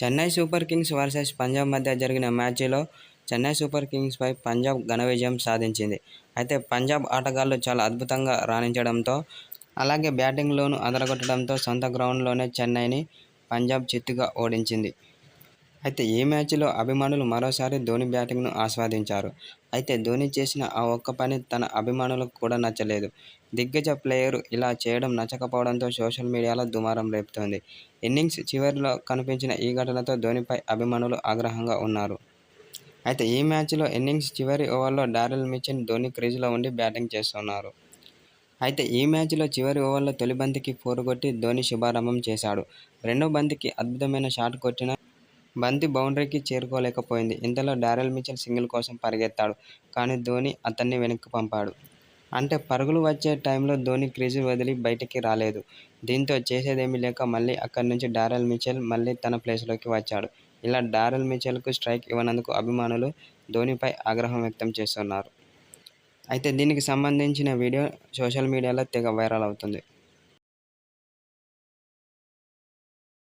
Chennai super kings versus Punjab మధ్య జరిగిన మ్యాచ్లో చెన్నై సూపర్ కింగ్స్పై పంజాబ్ ఘన విజయం సాధించింది. అయితే పంజాబ్ ఆటగాళ్ళు చాలా అద్భుతంగా రాణించడంతో అలాగే బ్యాటింగ్లోనూ అదరగొట్టడంతో సొంత గ్రౌండ్లోనే చెన్నైని పంజాబ్ చిత్తుగా ఓడించింది. అయితే ఈ మ్యాచ్లో అభిమానులు మరోసారి ధోని బ్యాటింగ్ను ఆస్వాదించారు? అయితే ధోని చేసిన ఆ ఒక్క పని తన అభిమానులకు కూడా నచ్చలేదు. దిగ్గజ ప్లేయర్ ఇలా చేయడం నచ్చకపోవడంతో సోషల్ మీడియాలో దుమారం రేపుతోంది. ఇన్నింగ్స్ చివరిలో కనిపించిన ఈ ఘటనతో ధోనిపై అభిమానులు ఆగ్రహంగా ఉన్నారు. అయితే ఈ మ్యాచ్లో ఇన్నింగ్స్ చివరి ఓవర్లో డారెల్ మిచిన్ ధోని క్రీజ్లో ఉండి బ్యాటింగ్ చేస్తున్నారు. అయితే ఈ మ్యాచ్లో చివరి ఓవర్లో తొలి బంతికి ఫోర్ కొట్టి ధోని శుభారంభం చేశాడు. రెండో బంతికి అద్భుతమైన షాట్ కొట్టిన బంతి బౌండరీకి చేరుకోలేకపోయింది. ఇంతలో డారెల్ మిచెల్ సింగిల్ కోసం పరిగెత్తాడు. కానీ ధోని అతన్ని వెనక్కి పంపాడు. అంటే పరుగులు వచ్చే టైంలో ధోని క్రీజు వదిలి బయటికి రాలేదు. దీంతో చేసేదేమీ లేక మళ్ళీ అక్కడి నుంచి డారెల్ మిచెల్ మళ్ళీ తన ప్లేస్లోకి వచ్చాడు. ఇలా డారెల్ మిచెల్కు స్ట్రైక్ ఇవ్వనందుకు అభిమానులు ధోనిపై ఆగ్రహం వ్యక్తం చేస్తున్నారు. అయితే దీనికి సంబంధించిన వీడియో సోషల్ మీడియాలో తెగ వైరల్ అవుతుంది.